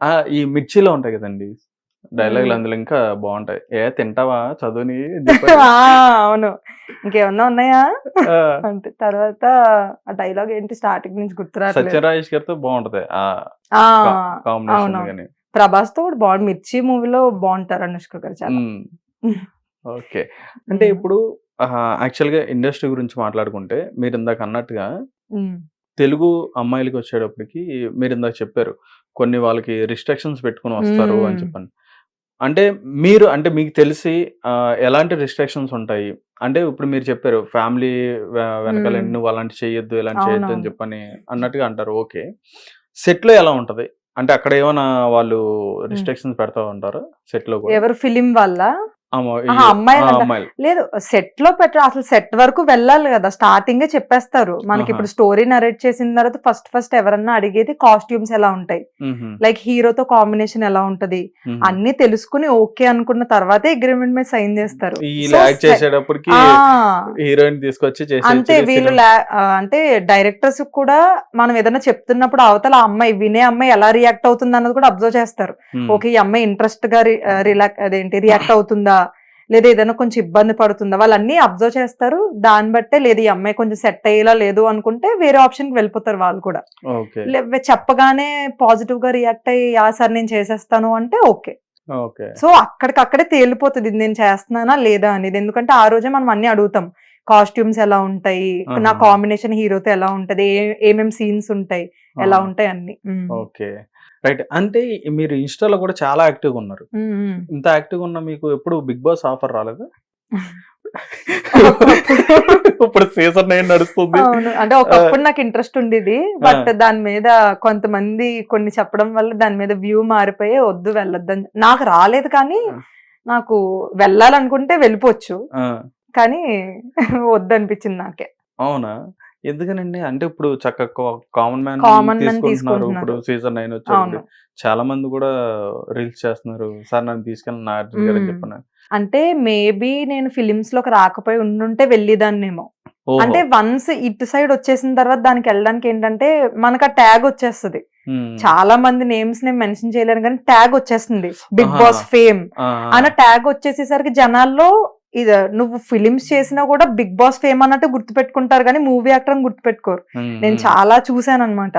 ఆ, ఈ మిర్చిలో ఉంటాయి కదండి. డైలాగులు. అందులో ఇంకా బాగుంటాయి. ఏ తింటావా? చదువుని? అవును. ఇంకేమన్నా ఉన్నాయా? అంటే తర్వాత ఆ డైలాగ్ ఏంటి స్టార్టింగ్ నుంచి గుర్తురాట్లేదు సత్యరాజేష్ గారితో బాగుంటది. కానీ ప్రభాస్తో కూడా బాగుంది. మిర్చి మూవీలో బాగుంటారు అనుష్క గారు చాలా. ఓకే. అంటే. ఇప్పుడు యాక్చువల్గా ఇండస్ట్రీ గురించి మాట్లాడుకుంటే మీరు ఇందాక అన్నట్టుగా. తెలుగు అమ్మాయిలకి వచ్చేటప్పటికి మీరు ఇందాక చెప్పారు. కొన్ని వాళ్ళకి రిస్ట్రిక్షన్స్ పెట్టుకుని వస్తారు అని. చెప్పండి. అంటే మీరు అంటే మీకు తెలిసి ఎలాంటి రిస్ట్రిక్షన్స్ ఉంటాయి? అంటే ఇప్పుడు మీరు చెప్పారు ఫ్యామిలీ వెనకాల. నువ్వు అలాంటి చేయొద్దు ఇలాంటి చేయొద్దు అని. చెప్పని అన్నట్టుగా అంటారు. ఓకే. సెట్లో ఎలా ఉంటది? అంటే అక్కడ ఏమైనా వాళ్ళు రిస్ట్రిక్షన్స్ పెడతా ఉంటారు? సెట్లో ఎవరు ఫిలిం వల్ల అమ్మాయిలు. అంట. లేదు సెట్లో పెట్ట అసలు సెట్ వరకు వెళ్ళాలి కదా స్టార్టింగ్ చెప్పేస్తారు. మనకి. ఇప్పుడు స్టోరీ నరేట్ చేసిన తర్వాత ఫస్ట్ ఫస్ట్ ఎవరన్నా అడిగేది కాస్ట్యూమ్స్ ఎలా ఉంటాయి. లైక్ హీరోతో కాంబినేషన్ ఎలా ఉంటది. అన్ని తెలుసుకుని ఓకే అనుకున్న తర్వాతే అగ్రిమెంట్ మీద సైన్ చేస్తారు. హీరోయిన్ తీసుకొచ్చి చేసి వీళ్ళు అంటే డైరెక్టర్స్ కూడా మనం ఏదైనా చెప్తున్నప్పుడు అవతల అమ్మాయి వినే అమ్మాయి ఎలా రియాక్ట్ అవుతుంది అన్నది కూడా అబ్జర్వ్ చేస్తారు. ఓకే ఈ అమ్మాయి ఇంట్రెస్ట్గా రిలాక్ అదేంటి రియాక్ట్ అవుతుందా? లేదా ఏదైనా కొంచెం ఇబ్బంది పడుతుందా? వాళ్ళన్నీ అబ్జర్వ్ చేస్తారు. దాన్ని బట్టే లేదు ఈ అమ్మాయి కొంచెం సెట్ అయ్యేలా లేదు అనుకుంటే వేరే ఆప్షన్కి వెళ్ళిపోతారు వాళ్ళు కూడా. చెప్పగానే పాజిటివ్గా రియాక్ట్ అయ్యి యా సార్ నేను చేసేస్తాను అంటే ఓకే. సో అక్కడికక్కడే తేలిపోతుంది. నేను చేస్తున్నానా లేదా అనేది. ఎందుకంటే ఆ రోజే మనం అన్ని అడుగుతాం. కాస్ట్యూమ్స్ ఎలా ఉంటాయి? నా. కాంబినేషన్ హీరోతో ఎలా ఉంటది? ఏ- ఏమేం సీన్స్ ఉంటాయి? ఎలా ఆ, ఉంటాయి అన్ని. ఓకే. రైట్. అంటే మీరు ఇన్స్టాలో కూడా చాలా యాక్టివ్ ఉన్నారు. ఇంత యాక్టివ్ ఉన్న మీకు ఎప్పుడు బిగ్ బాస్ ఆఫర్ రాలేదా? ఇప్పుడు సీజన్ నైన్ నడుస్తుంది. అంటే ఒకప్పుడు నాకు ఇంట్రెస్ట్ ఉండేది. బట్ దాని మీద కొంతమంది కొన్ని చెప్పడం వల్ల దాని మీద వ్యూ మారిపోయి వద్దు వెళ్ళొద్దని నాకు రాలేదు కానీ. నాకు వెళ్ళాలనుకుంటే వెళ్ళిపోవచ్చు. కానీ వద్దు అనిపించింది నాకే. అవునా? ఎందుకనండి? అంటే ఇప్పుడు చక్కగా కామన్ మ్యాన్ తీసుకుంటున్నారు. ఇప్పుడు సీజన్ నైన్ వచ్చారు చాలా మంది కూడా రీల్స్ చేస్తున్నారు. సార్ నన్ను తీసుకెళ్ళి నా అర్జున్ గారు. చెప్పిన. అంటే మేబీ నేను ఫిలిమ్స్లోకి రాకపోయి ఉండుంటే వెళ్ళేదాన్నేమో. అంటే వన్స్ ఇటు సైడ్ వచ్చేసిన తర్వాత దానికి వెళ్ళడానికి ఏంటంటే మనకు ఆ ట్యాగ్ వచ్చేస్తుంది. చాలా మంది నేమ్స్ నేను మెన్షన్ చేయలేను కానీ ట్యాగ్ వచ్చేస్తుంది. బిగ్. Boss fame. అన్న ట్యాగ్ వచ్చేసేసరికి జనాల్లో ఇది నువ్వు ఫిలిమ్స్ చేసినా కూడా బిగ్ బాస్ ఫేమ్ అన్నట్టు గుర్తుపెట్టుకుంటారు కానీ మూవీ యాక్టర్ అని గుర్తుపెట్టుకోరు. నేను. చాలా చూసాను అనమాట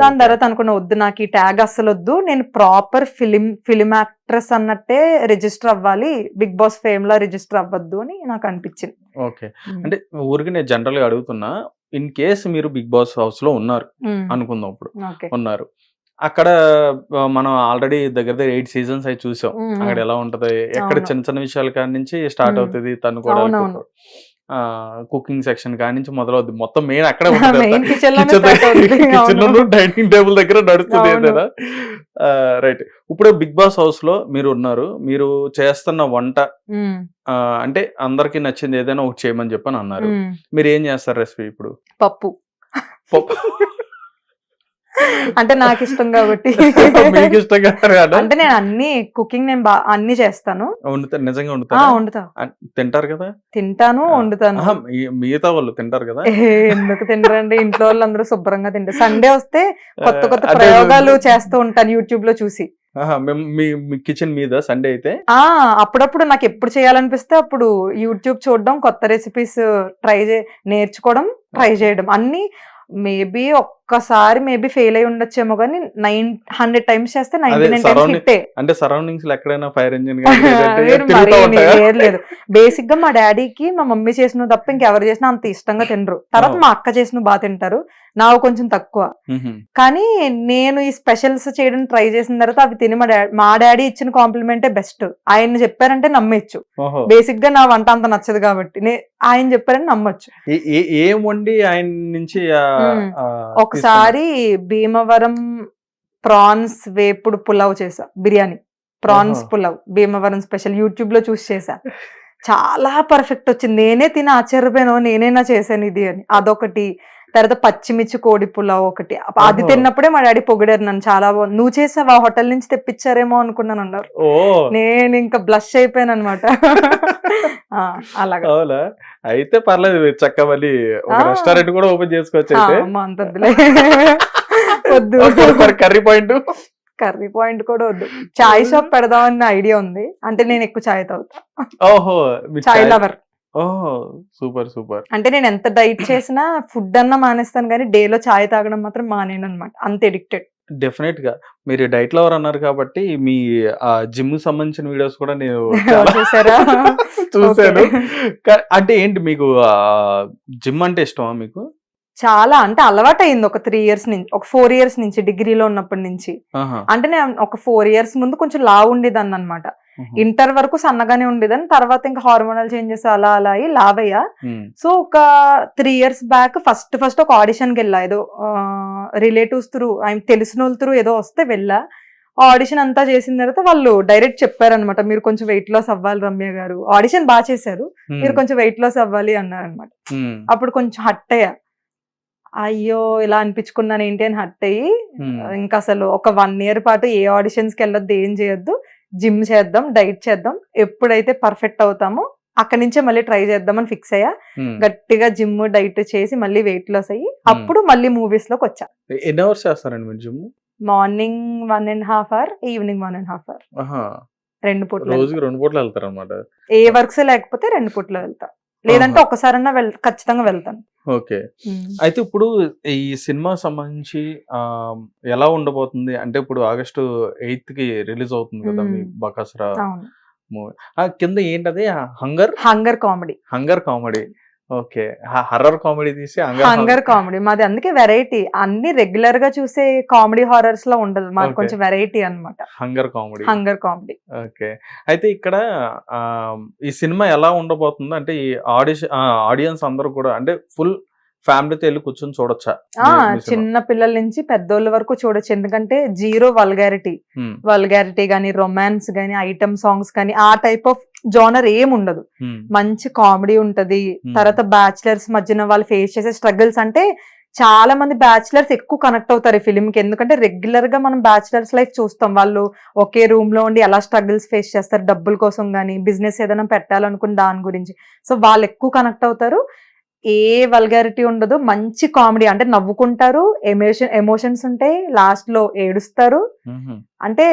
దాని. తర్వాత అనుకున్నా వద్దు నాకు ఈ ట్యాగ్ అస్సలు వద్దు నేను ప్రాపర్ ఫిలిం ఫిలిం యాక్ట్రెస్ అన్నట్టే రిజిస్టర్ అవ్వాలి బిగ్ బాస్ ఫేమ్ లా రిజిస్టర్ అవ్వద్దు అని నాకు అనిపించింది. ఓకే. అంటే ఊరికి నేను జనరల్గా అడుగుతున్నా ఇన్ కేస్ మీరు బిగ్ బాస్ హౌస్లో ఉన్నారు అనుకుందాం ఇప్పుడు ఉన్నారు అక్కడ మనం ఆల్రెడీ దగ్గర దగ్గర ఎయిట్ సీజన్స్ అయి చూసాం. అక్కడ ఎలా ఉంటది ఎక్కడ. చిన్న చిన్న విషయాల కాడి నుంచి స్టార్ట్. అవుతుంది తను అవునవును. కుకింగ్ సెక్షన్ కాడి నుంచి మొదలవుద్ది మొత్తం మెయిన్ అక్కడే. డైనింగ్ టేబుల్ దగ్గర నడుస్తుంది. ఏదైనా రైట్ ఇప్పుడు బిగ్ బాస్ హౌస్లో మీరు ఉన్నారు మీరు చేస్తున్న వంట అంటే అందరికి నచ్చింది ఏదైనా ఒకటి చేయమని చెప్పని అన్నారు. మీరు ఏం చేస్తారు రెసిపీ ఇప్పుడు పప్పు పప్పు. అంటే నాకు ఇష్టం కాబట్టి అంటే నేను అన్ని కుకింగ్ నేను అన్ని చేస్తాను. నిజంగా వండుతా. తింటారు కదా? తింటాను. వండుతాను. మిగతా వాళ్ళు తింటారు కదా? ఎందుకు తినరండి? ఇంట్లో వాళ్ళందరూ శుభ్రంగా తింటారు. సండే వస్తే కొత్త కొత్త ప్రయోగాలు చేస్తూ ఉంటాను యూట్యూబ్లో చూసి మీ కిచెన్ మీద సండే అయితే? ఆ అప్పుడప్పుడు నాకు ఎప్పుడు చేయాలనిపిస్తే అప్పుడు యూట్యూబ్ చూడడం కొత్త రెసిపీస్ ట్రై చే నేర్చుకోవడం ట్రై చేయడం. అన్ని మేబీ ఒక్కసారి మేబీ ఫెయిల్ అయి ఉండొచ్చేమో కానీ నైన్ హండ్రెడ్ టైమ్స్ చేస్తే నైన్టీ నైన్ టైమ్స్ surrounding- హిట్టే. అంటే సరౌండింగ్స్లో ఎక్కడైనా ఫైర్ ఇంజిన్ లేదు. బేసిక్గా మా డాడీకి మా మమ్మీ చేసిన తప్ప ఇంకెవరు చేసినా అంత ఇష్టంగా తినరు. తర్వాత. మా అక్క చేసిన బాగా తింటారు. నాకు కొంచెం తక్కువ. కానీ నేను ఈ స్పెషల్స్ చేయడం ట్రై చేసిన తర్వాత అవి తిని మా డాడీ మా డాడీ ఇచ్చిన కాంప్లిమెంటే బెస్ట్ ఆయన చెప్పారంటే నమ్మేచ్చు బేసిక్గా నా వంట అంత నచ్చదు కాబట్టి. ఆయన చెప్పారని నమ్మొచ్చు. ఏ- వండి ఆయన నుంచి ఒకసారి భీమవరం ప్రాన్స్ వేపుడు పులావ్ చేసా బిర్యానీ. ప్రాన్స్. పులావ్ భీమవరం స్పెషల్ యూట్యూబ్లో చూసి చేసా చాలా పర్ఫెక్ట్ వచ్చింది. నేనే తిని ఆశ్చర్యపోయాను నేనేనా చేశాను ఇది అని. అదొకటి. తర్వాత పచ్చిమిర్చి కోడి పులావ్ ఒకటి. అది. తిన్నప్పుడే మా డాడీ పొగిడారు నన్ను. చాలా బాగుంది నువ్వు చేసావా? హోటల్ నుంచి తెప్పించారేమో అనుకున్నాను అన్నారు. నేను ఇంకా బ్లష్ అయిపోయాను అనమాట అలాగా. అయితే పర్లేదు చక్క మళ్ళీ ఆ. రెస్టారెంట్ కూడా ఓపెన్ చేసుకోవచ్చు ఆ, అయితే వద్దు. Curry point. కర్రీ పాయింట్ కూడా వద్దు. చాయ్ షాప్ పెడదామన్న ఐడియా ఉంది. అంటే నేను ఎక్కువ చాయ్ తాగుతా. ఓహో చాయ్- లవర్. ఓహో! Super super. అంటే నేను ఎంత డైట్ చేసినా ఫుడ్ అన్నా మానేస్తాను కానీ డేలో చాయ్ తాగడం మాత్రం మానేను అనమాట అంత ఎడిక్టెడ్. డెఫినెట్గా మీరు డైట్ లవర్ అన్నారు కాబట్టి మీ ఆ జిమ్ సంబంధించిన వీడియోస్ కూడా నేను. కా- అంటే ఏంటి మీకు జిమ్ అంటే ఇష్టమా మీకు? చాలా. అంటే అలవాటు అయింది ఒక త్రీ ఇయర్స్ నుంచి ఒక ఫోర్ ఇయర్స్ నుంచి డిగ్రీలో ఉన్నప్పటి నుంచి. అంటే నేను ఒక ఫోర్ ఇయర్స్ ముందు కొంచెం లావు ఉండేదాన్ని అనమాట. ఇంటర్ వరకు సన్నగానే ఉండేదాన్ని తర్వాత ఇంకా హార్మోనల్ చేంజెస్ అలా అలా అయ్యి లావయ్యా. సో ఒక three years back first first ఒక ఆడిషన్కి వెళ్ళా. ఏదో రిలేటివ్స్ త్రూ ఆయన తెలిసిన వాళ్ళ త్రూ ఏదో వస్తే వెళ్ళా. ఆడిషన్ అంతా చేసిన తర్వాత వాళ్ళు డైరెక్ట్ చెప్పారనమాట మీరు కొంచెం వెయిట్ లాస్ అవ్వాలి రమ్య గారు. ఆడిషన్ బాగా చేశారు. మీరు కొంచెం వెయిట్ లాస్ అవ్వాలి అన్నారనమాట. అప్పుడు కొంచెం హట్ అయ్యా. అయ్యో ఇలా అనిపించుకున్నాను ఏంటి అని హట్ అయ్యి. ఇంకా అసలు ఒక వన్ ఇయర్ పాటు ఏ ఆడిషన్స్కి వెళ్ళొద్దు ఏం చేయొద్దు. జిమ్ చేద్దాం డైట్ చేద్దాం. ఎప్పుడైతే పర్ఫెక్ట్ అవుతామో అక్కడి నుంచే మళ్ళీ ట్రై చేద్దామని ఫిక్స్ అయ్యా. గట్టిగా జిమ్ డైట్ చేసి మళ్ళీ వెయిట్ లాస్ అయ్యి అప్పుడు మళ్ళీ మూవీస్లోకి వచ్చా. ఎన్ని అవర్స్ చేస్తారండి మీరు gym? Morning one and half hour evening one and half hour. రెండు పూట్లు రోజుకి రెండు పూటలు వెళ్తారు అనమాట ఏ వర్క్స్ లేకపోతే రెండు పూట్లు వెళ్తా. లేదంటే ఆహా. ఒక్కసారన్నా వెళ్ ఖచ్చితంగా వెళ్తాను. ఓకే. అయితే ఇప్పుడు ఈ సినిమా సంబంధించి ఎలా ఉండబోతుంది? అంటే ఇప్పుడు ఆగస్టు ఎయిత్కి రిలీజ్ అవుతుంది కదా మీ. బకాసురా మూవీ. కింద ఏంటది? Hunger? Hunger comedy. Hunger comedy. Okay. Horror comedy తీసి హంగర్ కామెడీ. మాది అందుకే వెరైటీ. అన్ని రెగ్యులర్గా చూసే కామెడీ హారర్స్లో ఉండదు. మాది Okay. కొంచెం వెరైటీ అన్నమాట. Hunger comedy. Hunger comedy. Okay. అయితే ఇక్కడ ఈ సినిమా ఎలా ఉండబోతుంది అంటే ఈ ఆడిషన్ ఆడియన్స్ అందరూ కూడా అంటే ఫుల్ ఫ్యామిలీతో వెళ్ళి కూర్చొని చూడొచ్చా? చిన్న పిల్లల నుంచి పెద్దోళ్ళ వరకు చూడొచ్చు. ఎందుకంటే జీరో వల్గారిటీ. వల్గారిటీ గానీ రొమాన్స్ గానీ ఐటమ్ సాంగ్స్ కానీ ఆ టైప్ ఆఫ్ జోనర్ ఏం ఉండదు. మ్మ్. మంచి కామెడీ ఉంటది. Hmm. తర్వాత బ్యాచిలర్స్ మధ్యన వాళ్ళు ఫేస్ చేసే స్ట్రగుల్స్ అంటే చాలా మంది బ్యాచిలర్స్ ఎక్కువ కనెక్ట్ అవుతారు ఈ ఫిల్మ్కి. ఎందుకంటే రెగ్యులర్గా మనం బ్యాచిలర్స్ లైఫ్ చూస్తాం. వాళ్ళు ఒకే రూమ్లో ఉండి ఎలా స్ట్రగుల్స్ ఫేస్ చేస్తారు? డబ్బుల కోసం కానీ బిజినెస్ ఏదైనా పెట్టాలనుకున్న దాని గురించి. సో వాళ్ళు ఎక్కువ కనెక్ట్ అవుతారు. ఏ వల్గారిటీ ఉండదు. మంచి కామెడీ అంటే నవ్వుకుంటారు. ఎమోషన్ ఎమోషన్స్ ఉంటాయి లాస్ట్లో ఏడుస్తారు. అంటే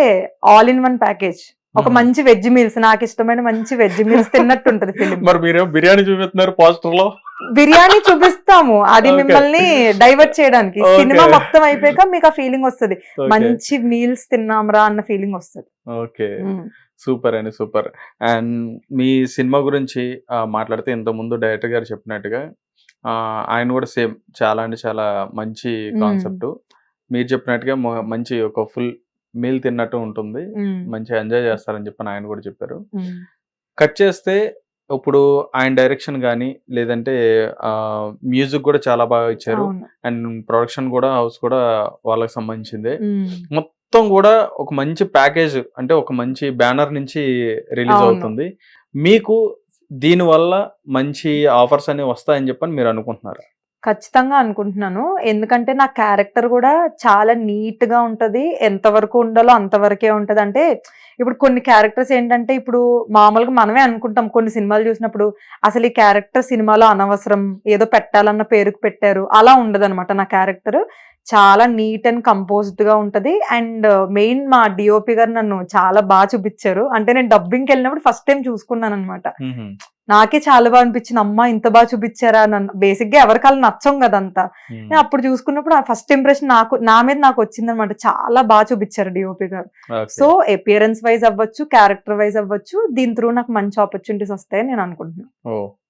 ఆల్ ఇన్ వన్ ప్యాకేజ్ ఒక. మంచి వెజ్ మీల్స్ నాకు ఇష్టమైన మంచి వెజ్ మీల్స్ తిన్నట్టు ఉంటది ఫిలిం మరి బిర్యానీ చూపిస్తున్నారు పోస్టర్లో బిర్యానీ చూపిస్తాము. అది. మిమ్మల్ని డైవర్ట్ చేయడానికి. సినిమా మొత్తం అయిపోయాక మీకు ఆ ఫీలింగ్ వస్తుంది. మంచి మీల్స్ తిన్నాంరా అన్న ఫీలింగ్ వస్తుంది. ఓకే సూపర్ అండి సూపర్. అండ్ మీ సినిమా గురించి మాట్లాడితే ఇంత ముందు డైరెక్టర్ గారు చెప్పినట్టుగా ఆయన కూడా సేమ్ చాలా అంటే చాలా మంచి కాన్సెప్ట్. మీరు చెప్పినట్టుగా మంచి ఒక ఫుల్ మీల్ తిన్నట్టు ఉంటుంది. మంచి ఎంజాయ్ చేస్తారని చెప్పని ఆయన కూడా చెప్పారు. కట్ చేస్తే ఇప్పుడు ఆయన డైరెక్షన్ కానీ లేదంటే మ్యూజిక్ కూడా చాలా బాగా ఇచ్చారు. అండ్ ప్రొడక్షన్ కూడా హౌస్ కూడా వాళ్ళకి సంబంధించిందే. మొత్తం కూడా ఒక మంచి ప్యాకేజ్ అంటే ఒక మంచి బ్యానర్ నుంచి రిలీజ్. అవుతుంది. మీకు దీని వల్ల మంచి ఆఫర్స్ అనేవి వస్తాయని చెప్పని మీరు అనుకుంటున్నారు? ఖచ్చితంగా అనుకుంటున్నాను. ఎందుకంటే నా క్యారెక్టర్ కూడా చాలా నీట్గా ఉంటది ఎంతవరకు ఉండాలో అంతవరకే ఉంటది. అంటే ఇప్పుడు కొన్ని క్యారెక్టర్స్ ఏంటంటే ఇప్పుడు మామూలుగా మనమే అనుకుంటాం. కొన్ని సినిమాలు చూసినప్పుడు అసలు ఈ క్యారెక్టర్ సినిమాలో అనవసరం ఏదో పెట్టాలన్న పేరుకు పెట్టారు. అలా ఉండదు నా క్యారెక్టర్. చాలా నీట్ అండ్ కంపోజ్డ్గా ఉంటది. అండ్ మెయిన్ మా డిఓపి గారు నన్ను చాలా బాగా చూపించారు. అంటే నేను డబ్బింగ్కి వెళ్ళినప్పుడు ఫస్ట్ టైం చూసుకున్నాను అనమాట నాకే చాలా బాగా అనిపించింది. అమ్మా ఇంత బాగా చూపించారా? నన్ను బేసిక్గా ఎవరికాలు నచ్చం కదంతా. నేను అప్పుడు చూసుకున్నప్పుడు ఆ ఫస్ట్ ఇంప్రెషన్ నాకు నా మీద నాకు వచ్చింది అనమాట చాలా బాగా చూపించారు డిఓపి గారు. సో అపియరెన్స్ వైజ్ అవ్వచ్చు క్యారెక్టర్ వైజ్ అవ్వచ్చు దీని త్రూ నాకు మంచి ఆపర్చునిటీస్ వస్తాయని నేను అనుకుంటున్నాను.